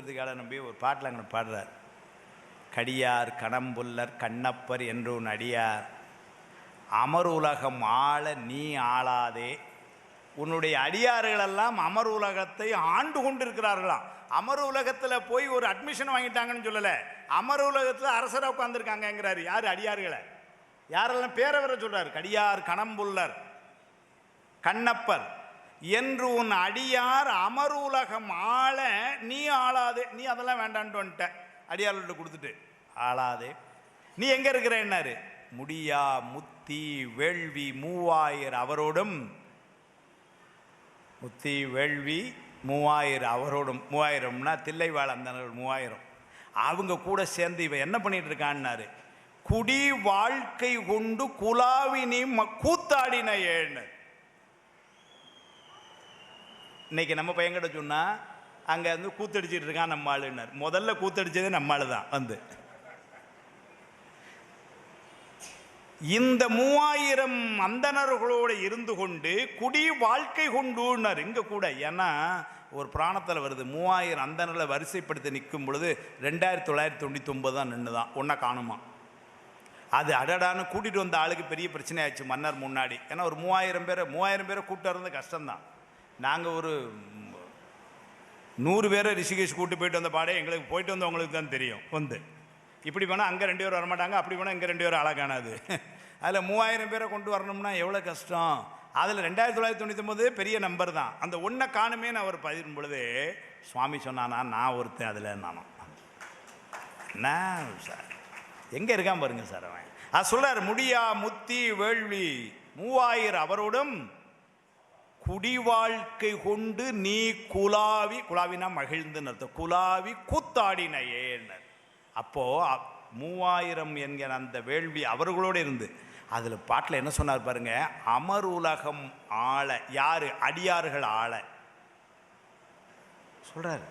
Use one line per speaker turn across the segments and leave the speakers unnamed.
கொடுத்துறதுக்காக நம்பி ஒரு பாட்டில் அங்கே பாடுறார். கடியார் கணம்புல்லர் கண்ணப்பர் என்று உன் அடியார் அமர் உலகம் ஆள நீ ஆளாதே. உன்னுடைய அடியார்களெல்லாம் அமர் உலகத்தை ஆண்டு கொண்டிருக்கிறார்களாம். அமர் உலகத்தில் போய் ஒரு அட்மிஷன் வாங்கிட்டாங்கன்னு சொல்லலை. அமர் உலகத்தில் அரசராக உட்காந்துருக்காங்கங்கிறாரு யார்? அடியார்களை. யாரெல்லாம் பேரை வர சொல்றாரு? கடியார் கணம்புல்லர் கண்ணப்பர். என்று உன் அடியார் அமருலகம் ஆள நீ ஆளாதே. நீ அதெல்லாம் வேண்டான்ட்டு வந்துட்ட. அடியார்கிட்ட கொடுத்துட்டு ஆளாதே. நீ எங்க இருக்கிற? என்னாரு. முடியா முத்தி வேள்வி மூவாயிரம் அவரோடும். முத்தி வேள்வி மூவாயிரம் அவரோடும். மூவாயிரம்னா தில்லைவாழ் அந்த மூவாயிரம். அவங்க கூட சேர்ந்து இவன் என்ன பண்ணிட்டு இருக்கான்னாரு. குடி வாழ்க்கை கொண்டு குலாவினி ம- கூத்தாடின ஏன்னு. இன்னைக்கு நம்ம பையன்கிட்ட சொன்னால் அங்கே வந்து கூத்தடிச்சிட்டு இருக்கான் நம்ம ஆளுன்னார். முதல்ல கூத்தடிச்சதே நம்ம ஆளு தான் வந்து. இந்த மூவாயிரம் அந்தணர்களோடு இருந்து கொண்டு குடி வாழ்க்கை கொண்டுனர் இங்கே கூட. ஏன்னா ஒரு பிராணத்தில் வருது மூவாயிரம் அந்தணர்களை வரிசைப்படுத்தி நிற்கும் பொழுது ரெண்டாயிரத்தி தொள்ளாயிரத்தி தொண்ணூற்றி ஒன்பது தான் நின்று தான் ஒன்றை காணுமா? அது அடடான்னு கூட்டிகிட்டு வந்த ஆளுக்கு பெரிய பிரச்சனை ஆயிடுச்சு மன்னர் முன்னாடி. ஏன்னா ஒரு மூவாயிரம் பேரை மூவாயிரம் பேரை கூப்பிட்டு வர்றது கஷ்டம்தான். நாங்கள் ஒரு நூறு பேரை ரிஷிகேஷ் கூட்டு போயிட்டு வந்த பாடே எங்களுக்கு போயிட்டு வந்தவங்களுக்கு தான் தெரியும். வந்து இப்படி போனால் அங்கே ரெண்டு பேர் வரமாட்டாங்க அப்படி போனால் இங்கே ரெண்டு பேரும் காணாது. அதில் மூவாயிரம் பேரை கொண்டு வரணும்னா எவ்வளோ கஷ்டம்? அதில் ரெண்டாயிரத்தி தொள்ளாயிரத்தி தொண்ணூற்றி ஒன்பது பெரிய நம்பர் தான். அந்த ஒன்றை காணுமேன்னு அவர் பதிரும் பொழுது சுவாமி சொன்னானா நான் ஒருத்தன் அதில் நானும். என்ன சார்? எங்கே இருக்கான் பாருங்க சார் அவன். அது சொல்றார் முடியா முத்தி வேள்வி மூவாயிரம் அவரோடும் குடி வாழ்க்கை கொண்டு நீ குலாவி குலாவினா மகிழ்ந்துன்னு அர்த்தம் குலாவி கூத்தாடினையேன்னு. அப்போ மூவாயிரம் என்கிற அந்த வேள்வி அவர்களோடு இருந்து அதில் பாட்டில் என்ன சொன்னார் பாருங்க அமர் உலகம் ஆள யாரு? அடியார்கள் ஆள. சொல்றாரு.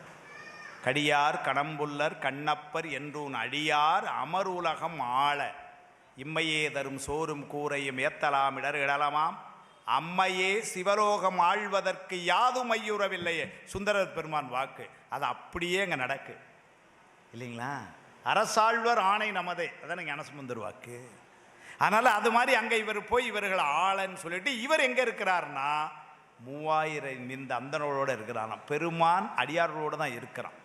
கடியார் கணம்புல்லர் கண்ணப்பர் என்றும் அடியார் அமர் உலகம் ஆள. இம்மையே தரும் சோறும் கூரையும் ஏத்தலாம் இடர் இடலாமாம். அம்மையே சிவலோகம் ஆழ்வதற்கு யாதும் ஐயுறவில்லையே. சுந்தரர் பெருமான் வாக்கு. அது அப்படியே அங்கே நடக்கு. இல்லைங்களா? அரசாழ்வர் ஆணை நமதே. அதான் ஞானசமுந்தர் வாக்கு. அதனால் அது மாதிரி அங்கே இவர் போய் இவர்கள் ஆளன்னு சொல்லிட்டு இவர் எங்கே இருக்கிறார்னா மூவாயிரம் இந்த அந்தனோட இருக்கிறாராம். பெருமான் அடியார்களோடு தான் இருக்கிறான்.